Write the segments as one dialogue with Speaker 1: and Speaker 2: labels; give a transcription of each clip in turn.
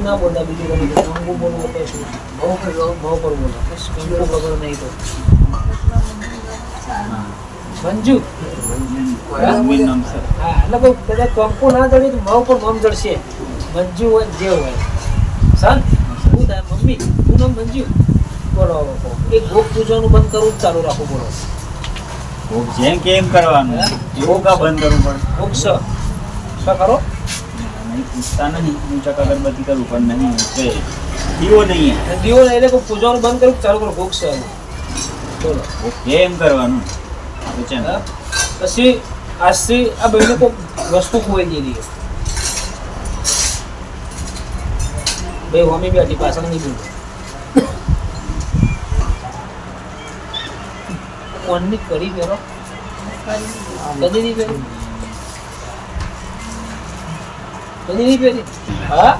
Speaker 1: બીજું ના બોલતા બીજું ગમે તે કંકુ બોલવું તો શું બહુ પર બહુ પર બોલો. બસ ખબર નહીં તો. મંજુ. હા? એટલે કોઈ કદાચ કંકુ ના જડે તો ભાવ પર મમ જડશે મંજુ હોય જે હોય. સન શું થાય મમ્મી. શું નામ મંજુ? બોલો એ. ભોગ પૂજવાનું બંધ કરવું જ ચાલુ રાખો બોલો?
Speaker 2: ભોગ જેમ કેમ કરવાનું. યોગા કા બંધ કરવું પડે.
Speaker 1: ભોગ સ. શું કરો
Speaker 2: નહીં પૂછતા નહીં હું ચક અગરબત્તી કરું પણ નહીં કે દીવો નહીં
Speaker 1: દીવો એટલે કોઈ પૂજવાનું બંધ કરું ચાલુ કરો ભોગ છે બોલો
Speaker 2: ઓકે એમ કરવાનું આપણે છે ને
Speaker 1: પછી આજથી આ બહેને કોઈ વસ્તુ ખોઈ દીધી ભાઈ હોમી બી હતી પાછળ નહીં બોલું કોણની કરી પહેરો કદી નહીં પહેરી નહીં પહેરી હા?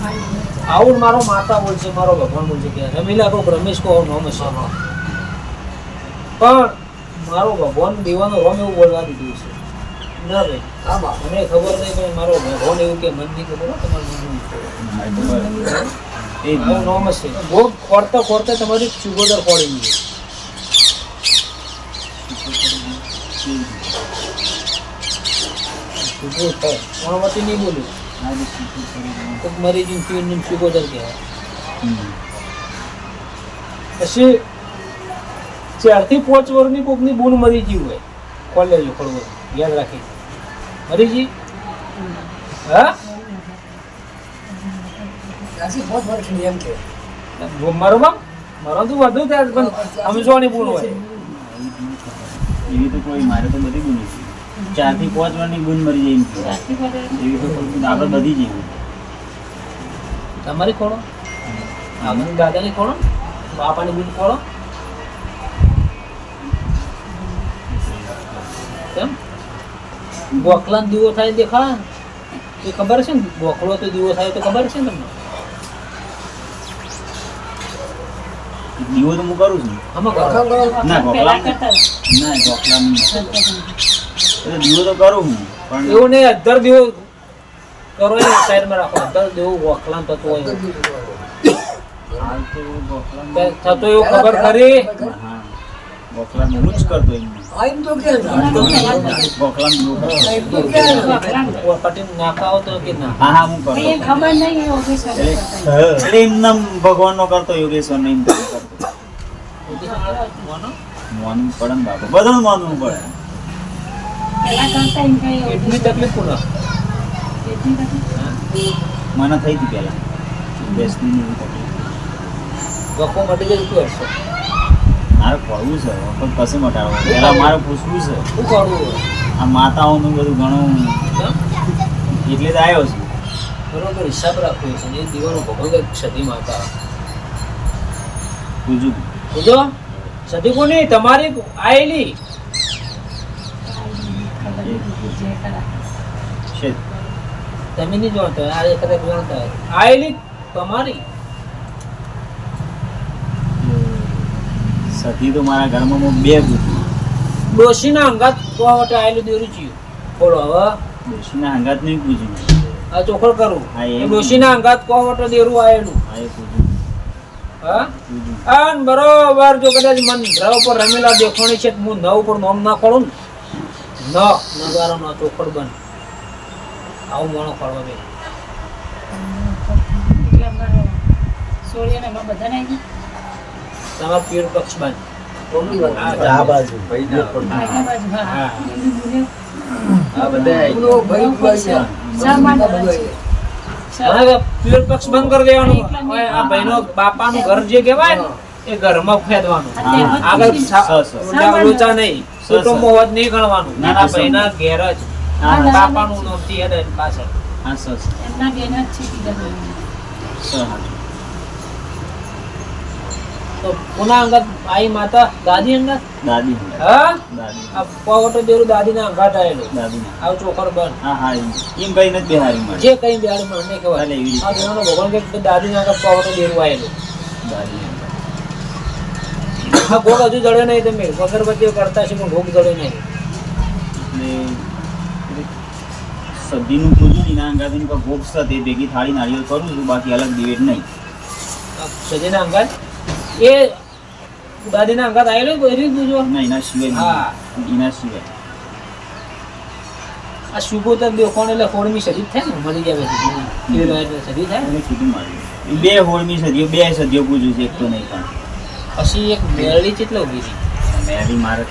Speaker 1: આવું મારો માતા બોલશે મારો ભગવાન બોલશે કે રમીલા કોક રમેશ કહો નોમ હશે. પણ મારો ભગવાન દેવાનો રોમ એવું બોલવા દીધું છે. ના ભાઈ મને ખબર નહીં પણ મારો ભગવાન એવું કે મન નહીં ખબર હો, તમારું
Speaker 2: એ
Speaker 1: નોમ હશે. ભોગ ખોરતા ખોરતા તમારી ચુગોદર ફોડી ગઈ. ચુગોદર? કોણવતી નહીં બોલ્યું મરી ગયું પીને ચુગોદર કહેવાય. પછી ચારથી પાંચ વર્ષની કોકની બૂન મરી ગઈ હોય કોલેજ ખોડવો યાદ રાખી. મરી ગઈ? હા? મરવા મરવા તો વધુ ત્યાં પણ સમજવાની બૂન હોય.
Speaker 2: એવી તો કોઈ મારે તો બધી ગુણ છે. ચારથી પાંચ વારની ગુણ મરી જાય. એવી તો આગળ બધી જેવી
Speaker 1: તમારી ખોળો? આપણી દાદાની ખોળો? બાપાની બૂન ખોળો? કેમ? બોકલા દીવો થાય દેખા એ ખબર છે ને? બોકડો તો દીવો થાય તો ખબર છે ને તમને?
Speaker 2: દીવો તો હું કરું છું. ના ગોખલા? ના એટલે દીવો તો કરું હું પણ
Speaker 1: એવું નહીં અધર દીવો કરો એ સાઈડમાં રાખો. અધર દીવો બોકલા થતું હોય. થતો એવું ખબર ખરી?
Speaker 2: હા હું. જ કરતો એમ
Speaker 1: નાખાવો તો કે ના?
Speaker 2: હા હા હું કરતો.
Speaker 3: ખબર નહીં યોગેશ્વર
Speaker 2: એટલે એટલે ભગવાનનો કરતો યોગેશ્વર નહીં કરતો.
Speaker 1: મોનો?
Speaker 2: પડે ને બાપા. માનવું પડે.
Speaker 1: તકલીફ કોના
Speaker 2: મને થઈ હતી પહેલા. બેસની
Speaker 1: મટી જાય શું હશે?
Speaker 2: મારે પડવું છે પણ મટાડવો? પહેલા મારે પૂછવું છે.
Speaker 1: શું કરવું
Speaker 2: આ માતાઓનું બધું ઘણું? એટલે જ આવ્યો છું.
Speaker 1: બરોબર હિસાબ રાખવો છે. એ દીવાનો ભગવાન સતી માતા.
Speaker 2: પૂછું
Speaker 1: સતી કોની તમારી આયેલી
Speaker 3: ખબર નથી જે કરા
Speaker 2: છે
Speaker 1: તમે નહીં જાણતા આ એક કદાચ જાણતા. આયેલી તમારી.
Speaker 2: સતી તો મારા ઘરમાં હું બે પૂછું
Speaker 1: ડોશીના અંગાત કોવા માટે આયેલું દેરું છે બોલો હવે.
Speaker 2: ડોશીના અંગાત નહીં પૂછ્યું
Speaker 1: આ ચોખડ કરું. ડોશીના અંગાત કોવા માટે દેરું આયેલું
Speaker 2: હા એ
Speaker 1: બરોબર જો કદાચ મન રવ પર રમેલા દેખોણી છે હું નવ પર નોમ ના ખોલું ન. નગારો ન ચોખડ બન. આવું મોણો ખોલવા બે તમારા પીર પક્ષ બાજુ.
Speaker 4: આ બાજુ.
Speaker 1: પીર પક્ષ બંધ કરી દેવાનું. આ ભાઈનો બાપાનું ઘર જે કહેવાય ને એ ઘરમાં ફેદવાનું. આગળ લોચા નહીં ગણવાનું.
Speaker 2: ના,
Speaker 1: નાના. ભાઈના ઘેર જ. બાપાનું નામથી હેડે પાછળ.
Speaker 2: હા સર
Speaker 3: એમના બેન જ છે કીધા ભાઈ.
Speaker 2: સર હા.
Speaker 1: તો પુના અંગત આઈ માતા દાદી અંગત?
Speaker 2: દાદી
Speaker 1: હા?
Speaker 2: દાદી
Speaker 1: આ પાવટો દેરું દાદીના અંગાટ આવેલો.
Speaker 2: દાદી
Speaker 1: આવ બન.
Speaker 2: હા હા એમ. એમ કઈ નથી બેહારી
Speaker 1: જે કઈ બેડ મને ખબર
Speaker 2: ભલે એવી
Speaker 1: આ દેવાનો ભગવાન કે દાદીના અંગત પાવટો દેરું આવેલું.
Speaker 2: દાદી
Speaker 1: આ ભોગ હજુ જડ્યો નહીં તમે. અગરબત્તીઓ કરતા છે પણ ભોગ જડ્યો નહીં.
Speaker 2: સદીનું પૂજું એના અંગાથી કોઈ ભોગ સાથે ભેગી થાળી નાળિયેર કરું છું બાકી અલગ ડિબેટ નહીં.
Speaker 1: સજીના અંગાત? એ દાદીના અંગાત આવેલો એ પૂજો
Speaker 2: ના એના સિવાય
Speaker 1: હા.
Speaker 2: એના સિવાય.
Speaker 1: આ શુભો તો બે કોણ એટલે હોળમી સદી થાય ને મળી જાય સદી થાય
Speaker 2: કીધું મારું. બે હોળમી સદીઓ બે સદીઓ પૂજું છે એક તો નહીં પણ.
Speaker 1: પછી એક મેળડી કેટલો ઊભી હતી
Speaker 2: મેળી મારે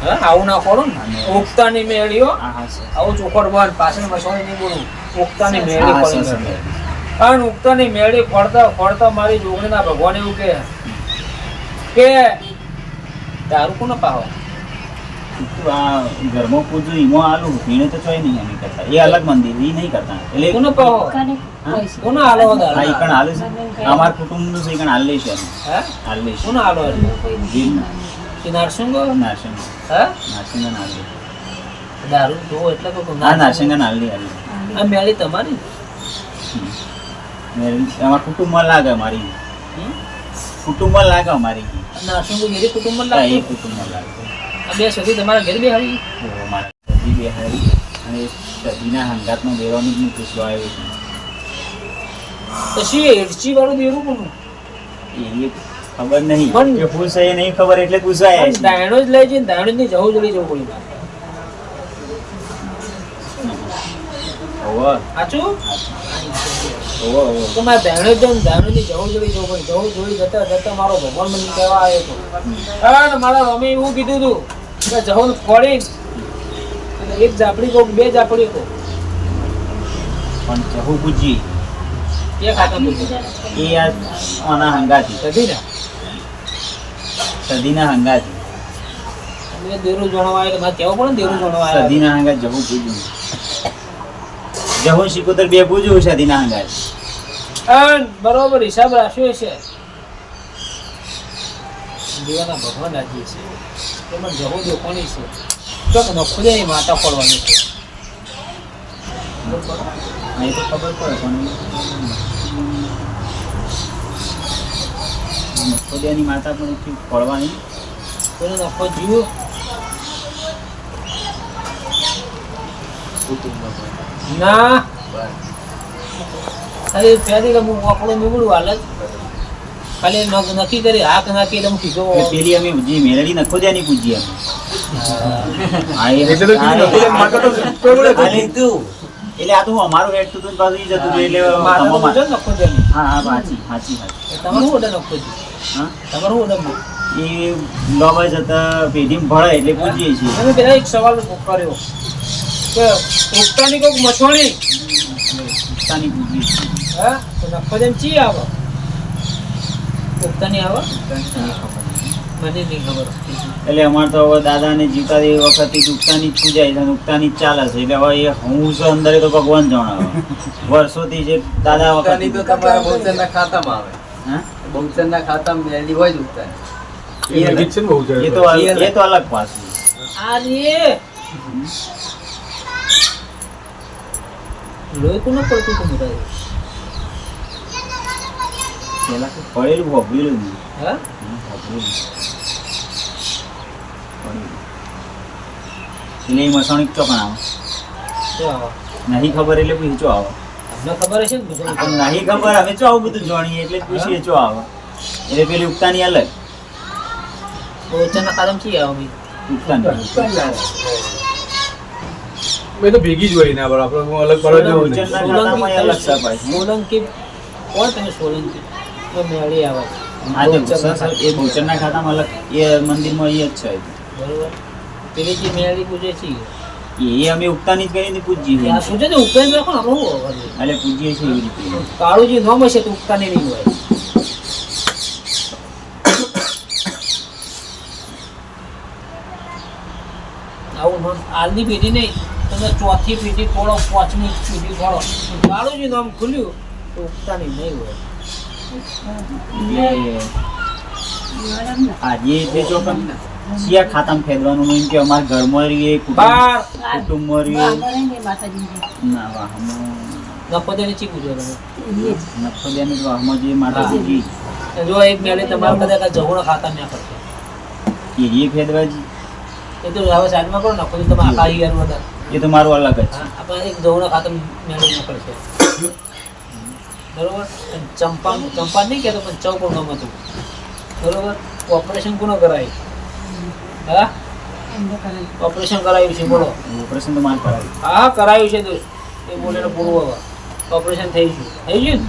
Speaker 1: હા આવું ના ખોડો ને. ઉગતાની મેળીઓ
Speaker 2: હા. હા સર
Speaker 1: આવું ચોખડ બંધ પાછળ મસોણી નહીં બોલું. ઉગતાની મેળી
Speaker 2: હા,
Speaker 1: પડી
Speaker 2: સર,
Speaker 1: ગઈ.
Speaker 2: સર.
Speaker 1: કારણ ઉગતાની મેળી ફળતા ફળતા મારી જોગણીના ભગવાન એવું કે કે દારૂ કોનો પાવો?
Speaker 2: ઘરમાં પૂજું એમાં આલું પીણે તો ચોય નહીં અમે કરતા. એ અલગ મંદિર એ નહીં કરતા. એટલે
Speaker 1: કોનો પાવો?
Speaker 3: કાને
Speaker 1: આલો
Speaker 2: હા એ કણ હાલે છે. અમાર કુટુંબનું છે એ કણ લઈશ અમે
Speaker 1: હે?
Speaker 2: હાલ લઈશ
Speaker 1: કોનો આલો
Speaker 2: ગીરના
Speaker 1: કે નારસંગો
Speaker 2: નારસિંગ
Speaker 1: હા?
Speaker 2: નારસિંગન હાલ
Speaker 1: દારૂ જો એટલે કહું
Speaker 2: હા નારસિંગન હાલ લે હાલ લે
Speaker 1: આ મેળી તમારી?
Speaker 2: મેળી અમારા કુટુંબમાં લાગે અમારી. કુટુંબમાં લાગે અમારી.
Speaker 1: નારસંગો ઘેરી કુટુંબમાં
Speaker 2: લાગે? એ કુટુંબમાં લાગે.
Speaker 1: આ બે સદી તમારા ઘેર બે આવી
Speaker 2: તો અમારા સદી બેહાડી અને સદીના હંગાતનો બેરોની જ પૂછવા આવ્યો છું.
Speaker 1: પછી એડચી વાળું દેરું કોનું?
Speaker 2: એ ખબર નહીં.
Speaker 1: પણ-
Speaker 2: એ નહીં ખબર એટલે પૂછાય
Speaker 1: દાણો જ લઈ જઈને દાણો જ જવું પડી. તો મારા જ દાયણો જવું જ જવું પડી. જવું જોઈ જતા જતા મારો ભગવાન મને કહેવા આવ્યો હતો. અને મારા મમ્મી એવું કીધું હતું કે જવું પડી અને એક ઝાપડી કોક બે જાપડી કહું.
Speaker 2: પણ જવું પૂજી
Speaker 1: એ પૂછ્યું.
Speaker 2: એ આ આના હંગાથી.
Speaker 1: ને
Speaker 2: સદીના હંગાથી
Speaker 1: છે દેરું જણવા આવે મારે કહેવું પડે દેરું જણવા
Speaker 2: સદીના હંગાત જવું પૂજું જવું શીખોતર બે પૂજું સદીના હંગાત.
Speaker 1: બરોબર હિસાબ રાખ્યો છે દેવાના ભગવાન રાજી છે. એમાં જવું દેખવાની છે? ચોક નખો દે માતા પડવાની છે.
Speaker 2: ખબર પડે પણ નખોડિયાની માતા પણ એટલી પડવાની
Speaker 1: કોઈને નફો જીવો ના. ખાલી પહેલી કે હું આકડો નીકળું હાલ જ. ખાલી નક- નક્કી કરી હાક નાખી એટલે હું કીધો
Speaker 2: પેલી અમે જે મેળવી નખોડિયાની પૂજી અમે. હા,
Speaker 5: એટલે
Speaker 2: હા, હા, આ તો હું અમારું રેટ તું તું પાછું જતું એટલે
Speaker 1: ને નખો.
Speaker 2: હા હા સાચી સાચી.
Speaker 1: તમે શું ઓર્ડર નખો દી?
Speaker 2: હા?
Speaker 1: તમારું શું order?
Speaker 2: એ લોબા જતા પેઢી ભળાય એટલે પૂજીએ છીએ.
Speaker 1: અને પેલા એક સવાલ કર્યો કે ઉગતાની કોઈક મછવાણી
Speaker 2: પોતાની પૂજીએ છીએ.
Speaker 1: હા? તો નખો દેમ ચી આવે? ઉગતાની આવે? મને નહીં ખબર
Speaker 2: એટલે અમારે તો હવે દાદાને જીવતા એ વખતે ઉગતાની જ પૂજાય છે ઉગતાની જ ચાલે છે. એટલે હવે એ હું છું અંદર તો ભગવાન જણાવે. વર્ષોથી જે દાદા
Speaker 4: ઉગતાની તો
Speaker 2: વખત
Speaker 4: તમારા ખાતામાં આવે.
Speaker 2: હા?
Speaker 4: બહુચરના ખાતામાં મેલી હોય જ ઉગતાની
Speaker 5: એ નજીક છે ને બહુ
Speaker 2: એ તો એ તો અલગ પાછું
Speaker 1: આ રે લોહી કોને પડતું હતું મોટા
Speaker 2: પેલા તો પડેલું ભોગવેલું
Speaker 1: હા.
Speaker 2: એટલે એ મસાણી ચોકણ આવે. નહીં ખબર એટલે પૂછો આવે.
Speaker 1: ખબર હશે ને
Speaker 2: નહીં ખબર? અમે ચો આવું બધું જાણીએ એટલે પૂછીએ ચો આવે. એટલે પેલી ઉગતાની અલગ.
Speaker 1: ઓચના કારમથી આવે
Speaker 5: મેં તો ભેગી જ હોય ને આપણે આપણે હું અલગ કરવા જેવું
Speaker 2: એ અલગ સપાય
Speaker 1: સોલંકી. કોણ તમે સોલંકી? તો મેળી આવે.
Speaker 2: એ બહુચરના ખાતામાં અલગ. એ મંદિરમાં એ જ છે.
Speaker 1: બરોબર. પેલી જે મેળી પૂજે છે
Speaker 2: એ અમે ઉગતાની જ કરીને પૂજીએ
Speaker 1: ત્યાં
Speaker 2: છીએ
Speaker 1: પૂજે ને ઉકેલ રાખો ને આપણું શું હોવા જોઈએ?
Speaker 2: એટલે પૂજીએ છીએ એવી રીતે.
Speaker 1: કાળુજી નોમ હશે તો ઉગતાની નહીં હોય. આવું આજની પેઢી નહીં તમે ચોથી પેઢી ખોળો પાંચમી પેઢી ખોળો. કાળુજી નામ ખુલ્યું તો ઉપતાની નહીં હોય.
Speaker 2: આજે જે જો પણ શિયા ખાતામાં ફેરવાનું એમ કે અમારા ઘરમાં રહીએ કુટુંબ કુટુંબમાં રહીએ.
Speaker 3: ને
Speaker 2: વાહ
Speaker 1: નફોદેની ચી પૂજો તમે?
Speaker 3: એ જ.
Speaker 2: નફોદિયાની જે માતાજી
Speaker 1: જો એક મેળે તમારે બધા જગુણા ખાતા મેં કરશે
Speaker 2: એ ફેરવા
Speaker 1: એ તો હવે સાઈડમાં કરો નફો તમે આખા યાર બધા
Speaker 2: એ તો મારું અલગ જ છે.
Speaker 1: હા, આપણે એક મેળવી નીકળશે બરોબર? ચંપા ચંપા નહીં કહેતો પણ ચૌ પણ ગમતું. બરોબર? ઓપરેશન કોનો કરાય? હા? ઓપરેશન કરાયું છે બોલો.
Speaker 2: ઓપરેશન તો મારે કરાવ્યું
Speaker 1: હા કરાયું છે તો એ બોલે પૂરું હવે. ઓપરેશન થઈ ગયું. થઈ ગયું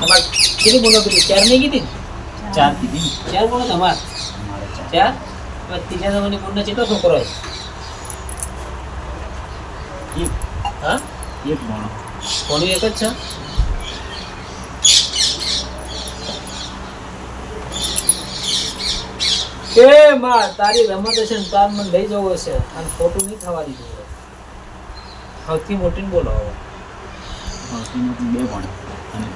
Speaker 1: તમારે કેટલી બોલો કીધી? ચાર નહીં કીધી
Speaker 2: ચાર કીધી.
Speaker 1: ચાર બોલો તમાર?
Speaker 2: મારે ચાર.
Speaker 1: ત્રીજા નંબરની બોલને કેટલો છોકરો
Speaker 2: એક.
Speaker 1: હા?
Speaker 2: એક ભણો
Speaker 1: કોનું એક જ છે? એ માં તારી રમત હશે ને તાર મને લઈ જવું હશે અને ખોટું નહીં થવા દીધું સૌથી મોટી ને બોલો
Speaker 2: સૌથી મોટી બે ભણો અને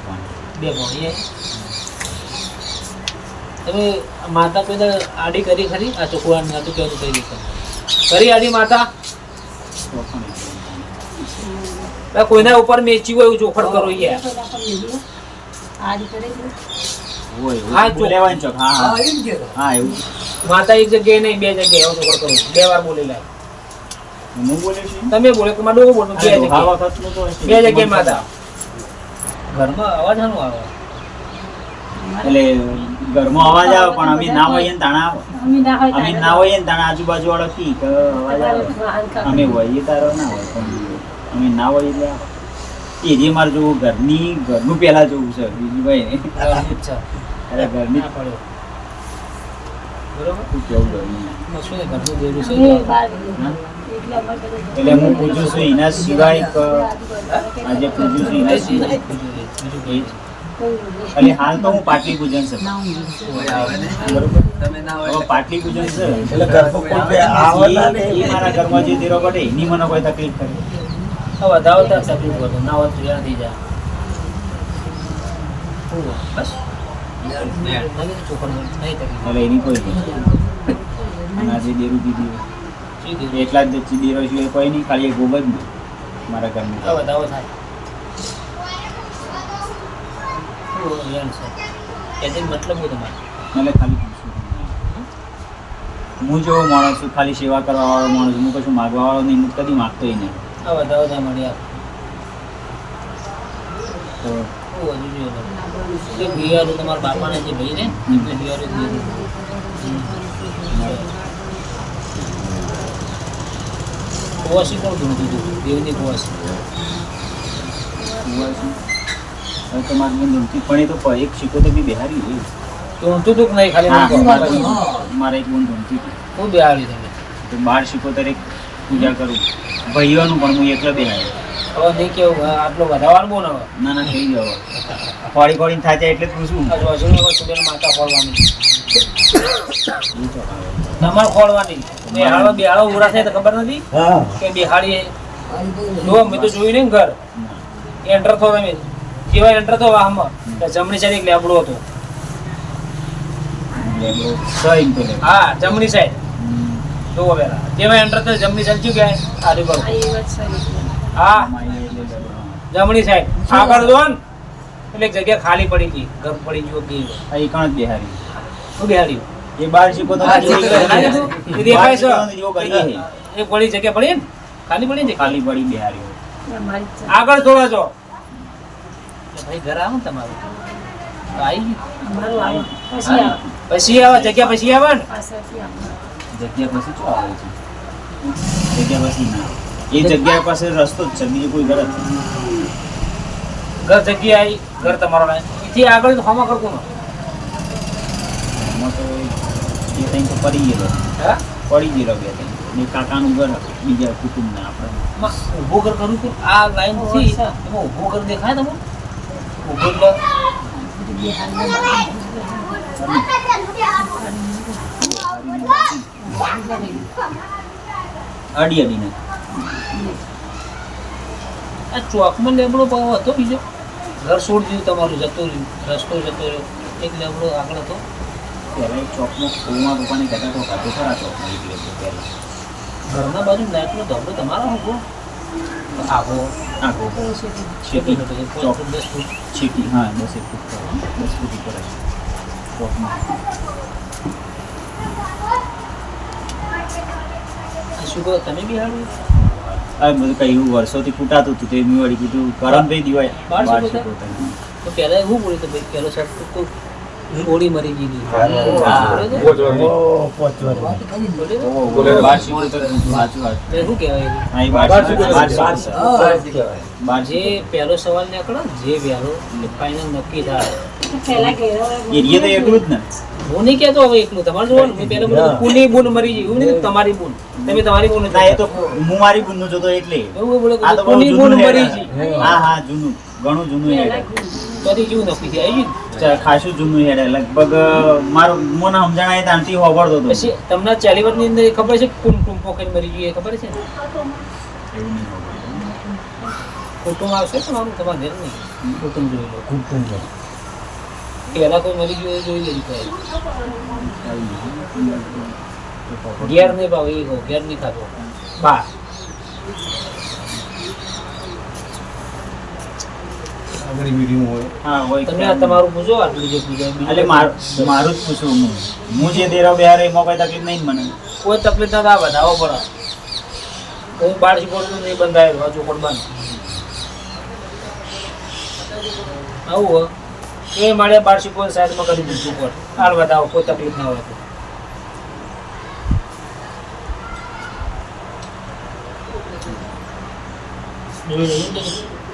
Speaker 1: બે ભણીએ તમે માતા કોઈ આડી કરી ખરી? આ ચોખ્ખું હતું કેવું કઈ રીતે કરી આડી માતા? કોઈના ઉપર મેચી હોય એવું ચોખડ કરો યાર.
Speaker 3: આડી કરે છે.
Speaker 1: હા,
Speaker 2: તો ચોક. હા હા.
Speaker 4: એમ કહેતો.
Speaker 2: હા એવું.
Speaker 1: માતા એક જગ્યાએ નહીં બે જગ્યાએ એવો ચોખડ કરો બે વાર બોલી લાય
Speaker 2: હું બોલ્યો છું?
Speaker 1: તમે બોલે કે મારે ડોકો બે જગ્યાએ.
Speaker 2: વખતનું તો હશે.
Speaker 1: બે જગ્યાએ માતા. ઘરમાં અવાજ શાનો આવે?
Speaker 2: એટલે ઘરમાં અવાજ આવે પણ અમે ના હોઈએ ને તાણા આવે.
Speaker 3: અમે ના હોય
Speaker 2: અમે ના હોઈએ ને તાણા આજુબાજુ વાળો કી કે અવાજ આવે. અમે હોઈએ તારો ના હોય પણ અમે ના હોઈએ એટલે આવે. એ જે મારે જોવું ઘરની ઘરનું પહેલા જોવું છે બીજું કઈ નહીં.
Speaker 1: ઘરની જ છે.
Speaker 2: અરે ઘરની?
Speaker 3: એટલે
Speaker 2: હું પૂછું છું એના સિવાય આજે પૂછું છું એના સિવાય. એટલે હાલ તો હું પાટલી પૂજન છે. પાટલી પૂજન છે.
Speaker 6: એટલે
Speaker 2: મારા ઘરમાં જે દેરો પડે એની મને કોઈ તકલીફ કરે.
Speaker 1: હવે વધાવો ત્યાં તકલીફ પડે ના હોત થઈ જાય બસ.
Speaker 2: એટલે એની કોઈ આજે દેરું દીધી? એટલા જ દેરો સિવાય કોઈ નહીં ખાલી એક ગોબ જ મારા ઘરની
Speaker 1: વધારો થાય. મતલબ હું તમારે.
Speaker 2: ખાલી હું જેવો માણસ છું ખાલી સેવા કરવા વાળો માણસ હું કશું માગવા વાળો નહીં હું કદી માગતો નહીં.
Speaker 1: આ બધા બધા મળી આપ બિહારું તમારા બાપાને જે ભાઈ ને? એટલે બિહારું કુવાસી કોણ ધૂણતું હતું દેવની કુવાસી.
Speaker 2: હવે તો મારે મને પણ એ તો એક શીખો તો બી બિહારી હોય.
Speaker 1: ધૂણતું હતું કે નહીં ખાલી
Speaker 2: મારે- એક બોન ગમતી હતી
Speaker 1: હું બિહારી તમે?
Speaker 2: તો બાર શીખો તરીકે પૂજા કરું. ભાઈઓનું પણ હું એકલો બે
Speaker 1: હવે નહીં કેવું આટલો વધારવાનું બોલ હવે.
Speaker 2: ના ના થઈ ગયો ખોડી થાય થાચા એટલે પૂછું
Speaker 1: હજુ હવે
Speaker 2: ફોડવાની.
Speaker 1: તમારે ખોળવાની બેહાડો બેહાડો ઉરા થાય તો ખબર નથી? કે બેહાડી જો મેં તો જોયું નહીં ઘર. એન્ટર થો તમે કેવા એન્ટર થો વાહમાં. જમણી સાઈડ એક લેબડો હતો.
Speaker 2: છ.
Speaker 1: હા જમણી સાઈડ. જોવો પેલા જેવા એન્ટર જમણી સાઈડ કહેવાય આરી. હા. જમણી સાઈડ આગળ જો ને. એટલે એક જગ્યા ખાલી પડી હતી ઘર પડી ગયો ગઈ
Speaker 2: આ એકણ જ બેહારી.
Speaker 1: શું
Speaker 2: એ બાર શીખો તો
Speaker 1: દેખાય છે. એ પડી જગ્યા પડી ને? ખાલી પડી ને
Speaker 2: ખાલી પડી બેહારી.
Speaker 1: આગળ થોડા છો. ભાઈ ઘર આવો ને તમારું. તો આવી.
Speaker 3: પછી આવે.
Speaker 1: જગ્યા પછી આવે ને.
Speaker 3: આવે.
Speaker 2: જગ્યા પછી શું આવે છે? જગ્યા પછી ના? એ જગ્યા પાસે રસ્તો જ છે બીજું કોઈ ઘર નથી.
Speaker 1: ઘર જગ્યા આવી ઘર તમારો નહીં એથી આગળ તો હમા કરતું ન.
Speaker 2: તો એ ત્યાં તો પડી ગયેલો.
Speaker 1: હા?
Speaker 2: પડી ગયેલો બે ત્યાં ને કાકાનું ઘર બીજા કુટુંબના આપણે.
Speaker 1: ઊભું ઘર કરું છું આ લાઈનથી એમાં ઊભો ઘર દેખાય તમે ઊભો
Speaker 3: ઘર.
Speaker 2: અડી અડીને
Speaker 1: આ ચોકમાં લેબડો ભાવ હતો બીજો? ઘર છોડી દીધું તમારું જતો રહ્યું. રસ્તો જતો રહ્યો. એક લેબડો આગળ હતો.
Speaker 2: ત્યારે ચોકમાં કોમાં પપ્પાને કહેતા તો કાઢો ખરા ચોકમાં એક લેતો પહેલા.
Speaker 1: ઘરના બાજુ લાઈટનો ધબડો તમારો હતો?
Speaker 2: આખો
Speaker 1: કેટલી
Speaker 2: છેટી ચોક.
Speaker 1: દસ ફૂટ.
Speaker 2: છેટી હા દસ એક ફૂટ દસ ફૂટ ઉપર ચોકમાં.
Speaker 1: શું કહો તમે બી હારું?
Speaker 2: આ બધું કહ્યું વર્ષોથી ફૂટાતું હતું તે મેં વળી કીધું કરણભાઈ દિવાય.
Speaker 1: તો પહેલા એવું બોલ્યું તો ભાઈ પહેલો શર્ટ તો ગોળી મરી ગઈ જે પહેલો સવાલ નીકળો જે વહેલો એ ફાઇનલ નક્કી થાય.
Speaker 3: પહેલા
Speaker 2: તો એટલું જ ને.
Speaker 1: હું નહીં કહેતો હવે એકલું? તમારે જોવાનું. હું પહેલા બોલું કુની બુન મરી ગઈ. એવું નહીં તમારી બુન. તમે તમારી બુન
Speaker 2: ના એ તો હું મારી બુનનું જોતો એટલે.
Speaker 1: એવું બોલો
Speaker 2: આ તો બહુ
Speaker 1: કુની બુન મરી ગઈ.
Speaker 2: હા હા જૂનું. ઘણું જૂનું હેડ.
Speaker 1: બધી જેવું નક્કી થઈ આવી ગયું
Speaker 2: ખાસું જૂનું હેડ. લગભગ મારું મને સમજણાય ત્યાંથી હોભળતો હતો.
Speaker 1: પછી તમને ચાલીવરની અંદર એ ખબર છે કુમ કુમ કરીને મરી ગઈ એ ખબર છે? ને. કુટુંબ આવશે પણ આમ તમારે ઘેર નહીં? કુટુંબ જોઈ લો કુટુંબ પહેલા કોઈ મરી ગયું એ જોઈ લેવું થાય ઘેર નહીં ભાવ એ કહો ઘેર નહીં ખાતો. બા.
Speaker 5: હોય.
Speaker 2: હા હોય
Speaker 1: તમે તમારું પૂછો આટલી જે પૂછો
Speaker 2: એટલે મારું મારું જ પૂછવું હું. હું જે દેરા બેહાર એમાં કોઈ તકલીફ નહીં મને.
Speaker 1: કોઈ તકલીફ ના વધાવો પડે. હું બાર શીખોડું નહીં બંધાય ચોપડ બંધ. આવું એ મારે બાર શીખો સાઈડમાં કરી દીધું પર હાલ વધાવો કોઈ તકલીફ ના હોય. તો જોઈ લઈએ ને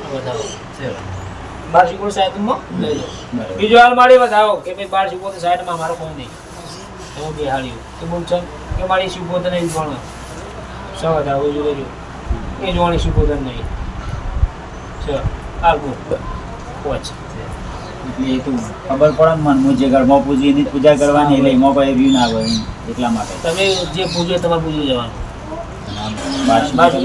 Speaker 1: આ વધાવો. બાર શીખો સાઈડમાં લઈ લો. બીજો હાલ મારી વધાવો કે ભાઈ બાર શીખો સાઈડમાં મારો કોઈ નહીં. હું બેહાડ્યું. કે બોલ છે કે મારી શીખોતર નહીં ભણો સ વધાવો જોજો જો એ જોવાની શીખોતર નહીં. ચલ હાલ બોલ. પહોંચ.
Speaker 2: એટલે એ તો ખબર પડે ને મને હું જે ઘરમાં પૂજી એની પૂજા કરવાની એટલે એમાં કોઈ વ્યૂ ના આવે એટલા માટે.
Speaker 1: તમે જે પૂજો તમારે પૂજો જવાનું? તમારે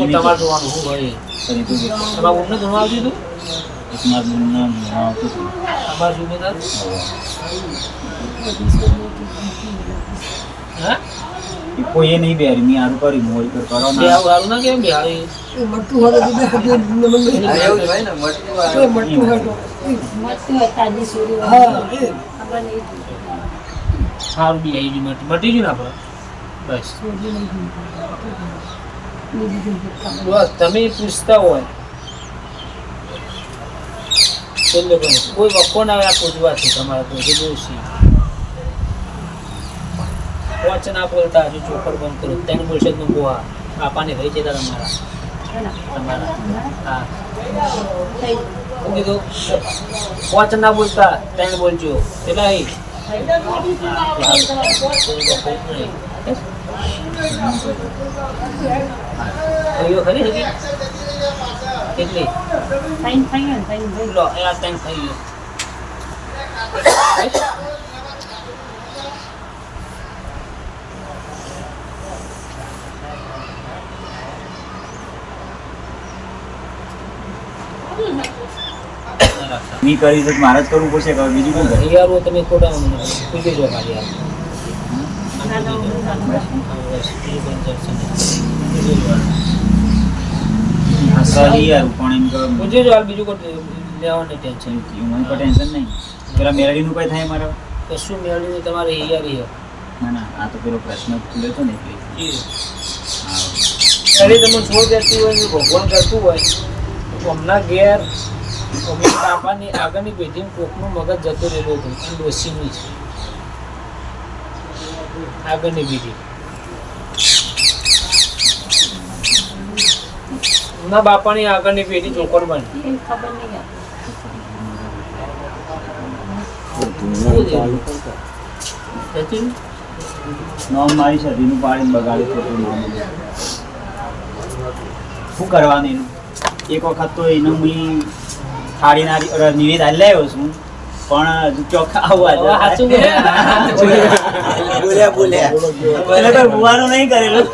Speaker 1: જોવાનું એ.
Speaker 2: તું
Speaker 1: હતું
Speaker 2: હતું.
Speaker 1: હા
Speaker 2: નહીં બેરી મેં આરું કરી મોડી પર કરો ના
Speaker 1: આવું સારું ના કેમ બેહાડી
Speaker 4: આ મને જ ભાઈ ને મટકું આવે.
Speaker 3: મળતું હોય તાજી સોરી હોય. ખબર નહીં
Speaker 1: સારું બી આવી મટ મટી મટી ગયું ને આપણે? બસ.
Speaker 3: સોરી
Speaker 1: બસ તમે પૂછતા હોય. કોઈ કોઈ વખો ના આવે આ પૂછવાથી તમારે તો જે દોષી વોચ ના બોલતા હજુ ચોપડ બંધ કરો. તેને બોલશે તું ગોવા આ બાપાને ભાઈ છે તમારા તમારા. હા.
Speaker 3: થઈ
Speaker 1: શું કીધું? વોચ ના બોલતા તેને બોલજો. પેલા એ ભાઈઓ ખરી હજી કેટલી?
Speaker 3: થઈ થઈ ગયું ને, થઈ ગયું.
Speaker 1: લો એ આ થઈ ગયો.
Speaker 2: મેં કરી તો મારે જ કરવું પડશે કે બીજું શું કરે?
Speaker 1: યારો તમે ખોટા પૂછી જો ખાલી યાર
Speaker 2: પણ એમ કે
Speaker 1: પૂછી જો બીજું કોઈ લેવાની ટેન્શન.
Speaker 2: મને કોઈ ટેન્શન નહીં. પેલા મેળવીનું કોઈ થાય મારે?
Speaker 1: કશું મેળવ્યું તમારે હિયારી હે
Speaker 2: ના ના આ તો પેલો પ્રશ્ન ખુલ્યો હતો ને એટલે.
Speaker 1: તમે છોડ દેતી હોય ભગવાન કરતું હોય તો હમણાં ઘેર અમે બાપાની આગળની પેઢી કોકનું મગજ જતો રહેલું હતું અને ડોસીની છે. આગળની પેઢી. ના બાપાની આગળની પેઢી ચોકડ બની.
Speaker 3: ખબર નહીં યાર.
Speaker 2: મારી સદીનું પાણી બગાડી ખોટું નામ. શું કરવાનું એનું? એક વખત તો એનું હું થાળીના નિવેદ લાવ્યો છું. પણ ચોખ્ખા આવવા
Speaker 1: સાચું બોલે.
Speaker 6: બોલ્યા બોલ્યા.
Speaker 2: તો ભૂવાનું નહીં કરેલું.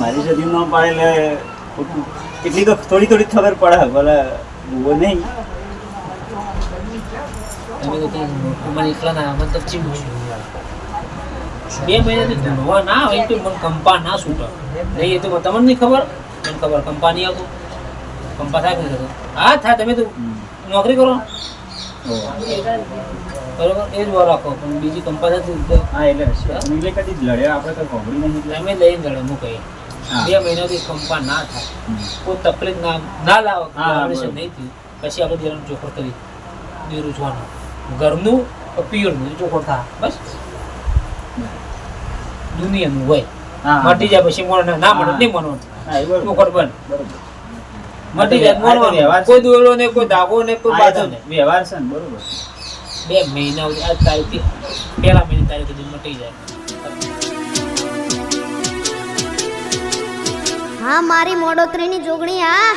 Speaker 2: મારી સદી ન પાડે એટલે કેટલી તો થોડી થોડી ખબર પડે ભલે ભૂવો નહીં.
Speaker 1: બે મહિનાથી ધૂળવા ના હોય તો મને કંપા ના છૂટે. નહીં એ તો તમને નહીં ખબર? મને ખબર કંપા નહીં આવતું કંપા થાય નહીં થતું? હા થાય તમે તો નોકરી કરો. બરોબર એ જ વાર રાખો પણ બીજી કંપાસાથી
Speaker 2: હા એટલે એટલે કદી લડ્યા આપણે કઈ ખોબડી નહીં
Speaker 1: અમે લઈને હું. કહીએ બે મહિનાથી કંપા ના થાય. કોઈ તકલીફ ના ના લાવો ઓપરેશન નહીં થયું. પછી આપણે દેવાનું ચોખર કરી. દેરું જોવાનું ઘરનું પિયરનું ચોખર થાય. બસ. દુનિયાનું હોય. મટી જાય પછી મોણ ના મળે. નહીં મળવાનું
Speaker 2: હા, એ બરોબર.
Speaker 1: ચોખર બંધ
Speaker 2: બરોબર.
Speaker 1: મટી જાય. કોઈ દોયડો ને કોઈ ધાગો ને કોઈ બાધો ને
Speaker 2: વ્યવહાર છે ને બરોબર.
Speaker 1: બે મહિના આ તારીખથી પહેલા મહિના તારીખ સુધી મટી જાય.
Speaker 7: હા મારી મોડોતરીની જોગણી આ